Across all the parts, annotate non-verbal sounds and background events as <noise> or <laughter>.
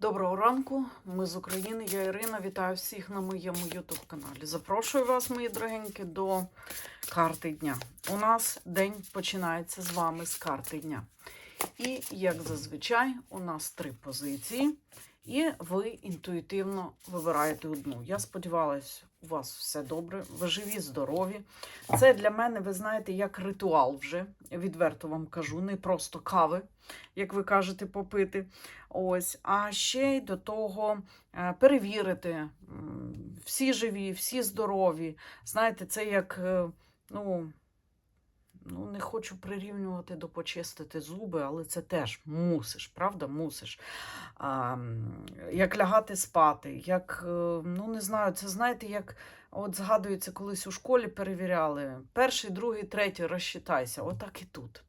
Доброго ранку, ми з України. Я Ірина. Вітаю всіх на моєму YouTube каналі. Запрошую вас, мої дорогенькі, до карти дня. У нас день починається з вами з карти дня. І, як зазвичай, у нас три позиції, і ви інтуїтивно вибираєте одну. Я сподіваюся, у вас все добре, ви живі, здорові. Це для мене, ви знаєте, як ритуал вже. Відверто вам кажу, не просто кави, як ви кажете, попити. Ось, а ще й до того е, перевірити, всі живі, всі здорові. Знаєте, це як, е, ну, ну, не хочу прирівнювати до почистити зуби, але це теж мусиш, правда? Мусиш. А, як лягати спати, як, е, ну не знаю, це знаєте, як от згадується, колись у школі перевіряли. Перший, другий, третій, розчитайся. Отак і тут.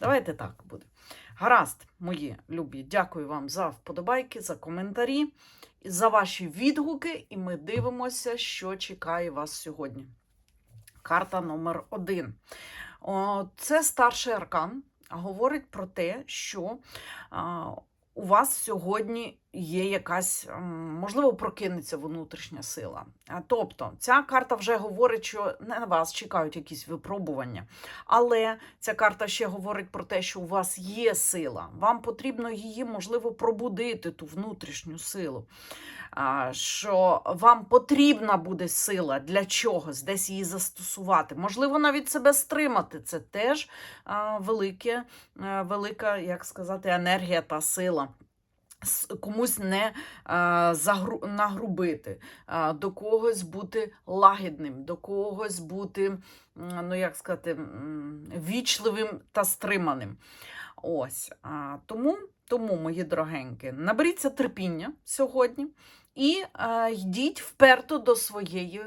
Давайте так буде. Гаразд, мої любі, дякую вам за вподобайки, за коментарі, за ваші відгуки, і ми дивимося, що чекає вас сьогодні. Карта номер 1 Це старший аркан. Говорить про те, що у вас сьогодні є якась, можливо, прокинеться внутрішня сила. Тобто, ця карта вже говорить, що на вас чекають якісь випробування. Але ця карта ще говорить про те, що у вас є сила. Вам потрібно її, можливо, пробудити, ту внутрішню силу. Що вам потрібна буде сила для чогось, десь її застосувати. Можливо, навіть себе стримати. Це теж велике, велика, як сказати, енергія та сила. Комусь не загру, нагрубити, а, до когось бути лагідним, до когось бути, ну як сказати, вічливим та стриманим. Ось. Тому, тому, мої дорогенькі, наберіться терпіння сьогодні і е, йдіть вперто до своєї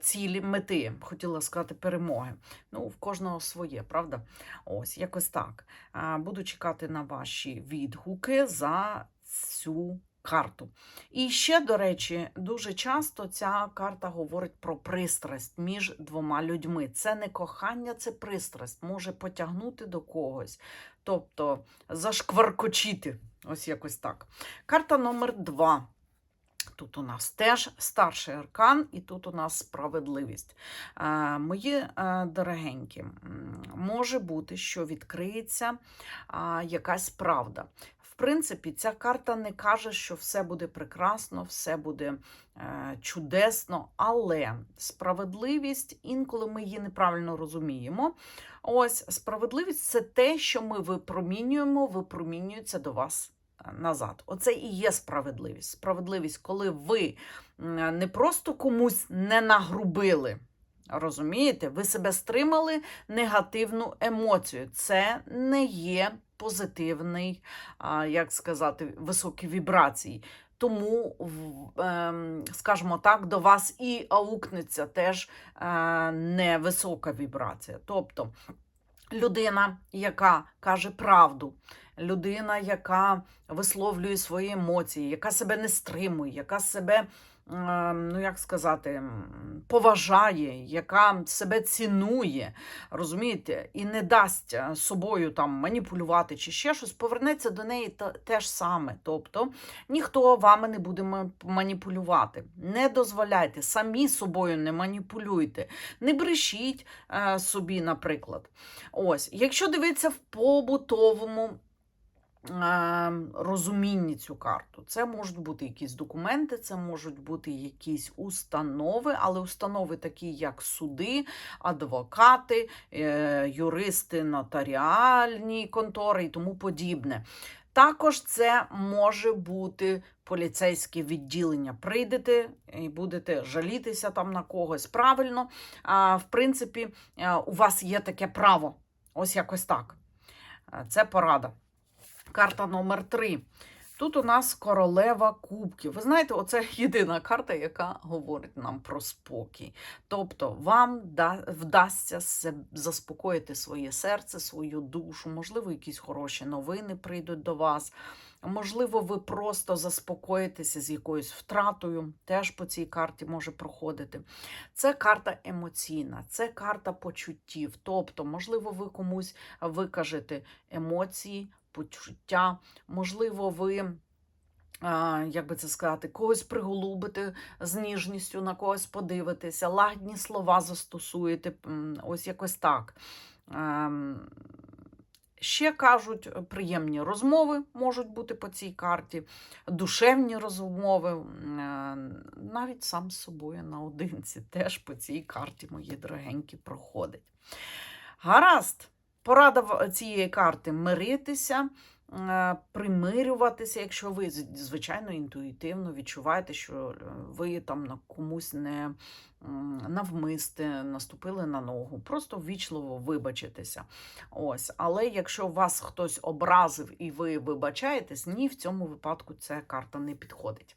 цілі, мети. Хотіла сказати перемоги. Ну, в кожного своє, правда? Ось, якось так. Буду чекати на ваші відгуки за цю карту. І ще, до речі, дуже часто ця карта говорить про пристрасть між двома людьми. Це не кохання, це пристрасть, може потягнути до когось, тобто зашкваркочити. Ось якось так. Карта номер два. Тут у нас теж старший аркан, і тут у нас справедливість. Е, мої е, дорогенькі, може бути, що відкриється якась правда. В принципі, ця карта не каже, що все буде прекрасно, все буде е, чудесно, але справедливість, інколи ми її неправильно розуміємо. Ось справедливість це те, що ми випромінюємо, випромінюється до вас назад. Оце і є справедливість. Справедливість, коли ви не просто комусь не нагрубили. Розумієте, ви себе стримали негативну емоцію. Це не є позитивний, як сказати, високі вібрації. Тому, ем, скажімо так, до вас і аукнеться теж е, невисока вібрація. Тобто людина, яка каже правду, людина, яка висловлює свої емоції, яка себе не стримує, яка себе, ну як сказати, поважає, яка себе цінує, розумієте, і не дасть е, собою там маніпулювати чи ще щось, повернеться до неї те ж саме. Тобто ніхто вами не буде маніпулювати. Не дозволяйте, самі собою не маніпулюйте, не брешіть е, собі, наприклад. Ось, якщо дивитися в побутовому розумінні цю карту, це можуть бути якісь документи, це можуть бути якісь установи, але установи такі, як суди, адвокати, е, юристи, нотаріальні контори і тому подібне. Також це може бути поліцейське відділення. Прийдете і будете жалітися там на когось. Правильно, в принципі, у вас є таке право. Ось якось так. Це порада. Карта номер три. Тут у нас королева кубків. Ви знаєте, оце <laughs> єдина карта, яка говорить нам про спокій. Тобто вам да, вдасться заспокоїти своє серце, свою душу, можливо, якісь хороші новини прийдуть до вас. Можливо, ви просто заспокоїтеся з якоюсь втратою, теж по цій карті може проходити. Це карта емоційна, це карта почуттів. Тобто, можливо, ви комусь викажете емоції, почуття, можливо, ви як би це сказати, когось приголубити з ніжністю, на когось подивитися, лагідні слова застосуєте, ось якось так. Ем, Ще кажуть, приємні розмови можуть бути по цій карті, душевні розмови, е, навіть сам з собою наодинці теж по цій карті, мої дорогенькі, проходить. Гаразд, порада цієї карти миритися, е, примирюватися, якщо ви, звичайно, інтуїтивно відчуваєте, що е, ви там на комусь не навмисте наступили на ногу, просто ввічливо вибачитися. Ось, але якщо вас хтось образив і ви вибачаєтесь, ні, в цьому випадку ця карта не підходить.